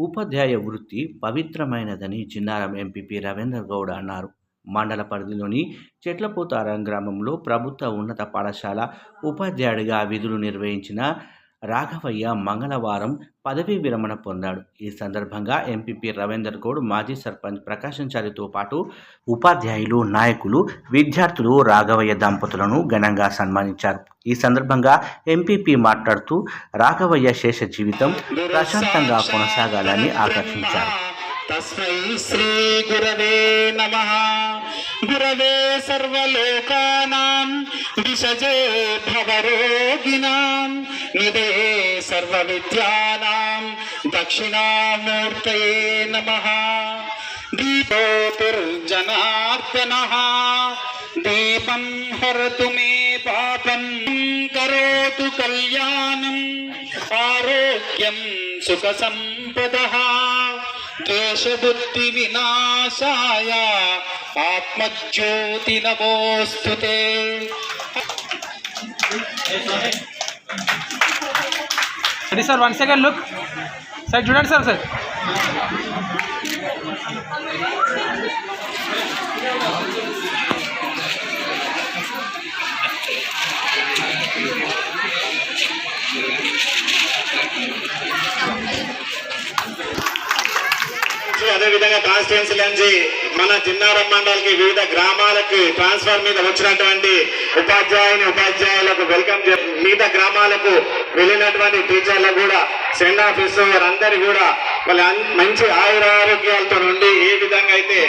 ఉపాధ్యాయ వృత్తి పవిత్రమైనదని చిన్నారం ఎంపీపీ రవీందర్ గౌడ్ అన్నారు. మండల పరిధిలోని చెట్లపోతారం గ్రామంలో ప్రభుత్వ ఉన్నత పాఠశాల ఉపాధ్యాయుడిగా విధులు నిర్వహించిన రాఘవయ్య మంగళవారం పదవీ విరమణ పొందాడు. ఈ సందర్భంగా ఎంపీపీ రవీందర్ గౌడ్ మాజీ సర్పంచ్ ప్రకాశం చారితో పాటు ఉపాధ్యాయులు నాయకులు విద్యార్థులు రాఘవయ్య దంపతులను ఘనంగా సన్మానించారు. ఈ సందర్భంగా ఎంపీపీ మాట్లాడుతూ రాఘవయ్య శేష జీవితం ప్రశాంతంగా కొనసాగాలని ఆకర్షించారు. गुरवे सर्वलोकानां, विषजे भवरोगिणां निदे सर्वविद्यानां, दक्षिणामूर्तये नमः। दीपोतिर्जनार्दनः दीपं हरतु मे पापं करोतु कल्याणम् आरोग्यं सुखसम्पदः विनाशाया आत्मज्योति नमोस्तुते अरे sir one second look sir जुड़ सर सर అదేవిధంగా అదే విధంగా కాన్స్టిట్యున్సీ నుంచి మన చిన్నారం మండలికి వివిధ గ్రామాలకి ట్రాన్స్ఫర్ మీద వచ్చినటువంటి ఉపాధ్యాయుని ఉపాధ్యాయులకు వెల్కమ్ మిగతా గ్రామాలకు వెళ్ళినటువంటి టీచర్లకు కూడా సెండ్ ఆఫ్ ఇస్తున్నారు అందరు కూడా వాళ్ళ మంచి ఆయురారోగ్యాలతో నుండి ఏ విధంగా అయితే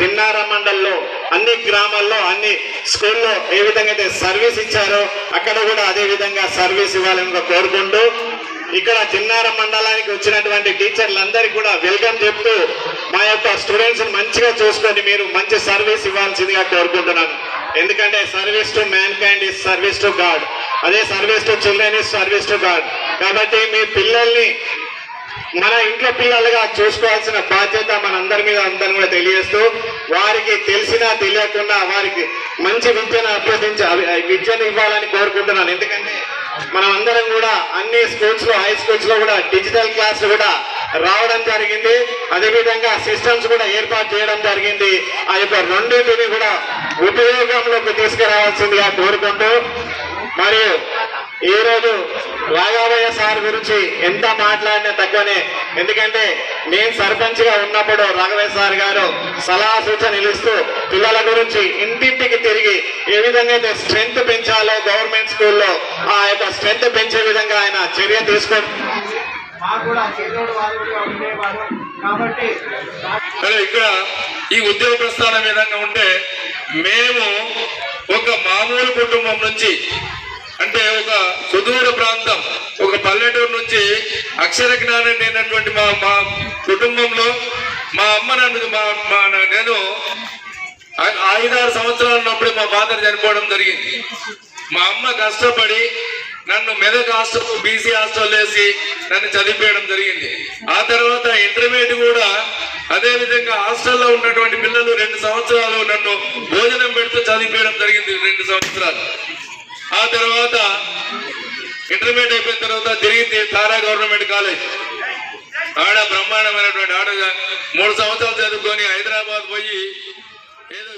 చిన్నారం మండల్లో అన్ని గ్రామాల్లో అన్ని స్కూల్లో ఏ విధంగా అయితే సర్వీస్ ఇచ్చారో అక్కడ కూడా అదే విధంగా సర్వీస్ ఇవ్వాలని కోరుకుంటూ ఇక్కడ చిన్నారం మండలానికి వచ్చినటువంటి టీచర్లందరికీ కూడా వెల్కమ్ చెప్తూ మా యొక్క స్టూడెంట్స్ మంచిగా చూసుకొని మీరు మంచి సర్వీస్ ఇవ్వాల్సిందిగా కోరుకుంటున్నాను. ఎందుకంటే service to mankind is service to God అదే service to children is service to God కాబట్టి మీ పిల్లల్ని మన ఇంట్లో పిల్లలుగా చూసుకోవాల్సిన బాధ్యత మనందరి మీద అందరిని కూడా తెలియజేస్తూ వారికి తెలిసినా తెలియకుండా వారికి మంచి విద్యను అభ్యర్థించి విద్యను ఇవ్వాలని కోరుకుంటున్నాను. ఎందుకంటే మనం అందరం కూడా అన్ని స్కూల్స్లో హై స్కూల్స్లో కూడా డిజిటల్ క్లాస్ కూడా రావడం జరిగింది. అదేవిధంగా సిస్టమ్స్ కూడా ఏర్పాటు చేయడం జరిగింది. ఆ యొక్క రెండింటిని కూడా ఉపయోగంలోకి తీసుకురావాల్సిందిగా కోరుకుంటూ మరియు ఈ రోజు రాఘవయ్య సార్ గురించి ఎంత మాట్లాడినా తక్కువనే. ఎందుకంటే నేను సర్పంచ్గా ఉన్నప్పుడు రాఘవయ్య సార్ గారు సలహా సూచన నిలుస్తూ పిల్లల గురించి ఇంటింటికి తిరిగి ఏ విధంగా అయితే స్ట్రెంగ్త్ పెంచాలో గవర్నమెంట్ స్కూల్లో ఆ యొక్క స్ట్రెంగ్త్ పెంచే విధంగా ఆయన చర్య తీసుకో కాబట్టి ఇక్కడ ఈ ఉద్యోగ ప్రస్థానం విధంగా ఉంటే మేము ఒక మామూలు కుటుంబం నుంచి అంటే ఒక సుదూర ప్రాంతం. ఒక పల్లెటూరు నుంచి అక్షర జ్ఞానం లేనటువంటి మా మా కుటుంబంలో మా అమ్మ నన్ను మా మా నేను ఐదారు సంవత్సరాలు ఉన్నప్పుడు మా ఫాదర్ చనిపోవడం జరిగింది. మా అమ్మ కష్టపడి నన్ను మెదక్ హాస్టల్ బీసీ హాస్టల్ వేసి నన్ను చదివించడం జరిగింది. ఆ తర్వాత ఇంటర్మీడియట్ కూడా అదే విధంగా హాస్టల్లో ఉన్నటువంటి పిల్లలు రెండు సంవత్సరాలు నన్ను భోజనం పెడుతూ చదివించడం జరిగింది రెండు సంవత్సరాలు. ఆ తర్వాత ఇంటర్మీడియట్ అయిపోయిన తర్వాత తిరిగి తారా గవర్నమెంట్ కాలేజ్. ఆడ బ్రహ్మాండమైనటువంటి ఆడ మూడు సంవత్సరాలు చదువుకొని హైదరాబాద్ పోయి ఏదో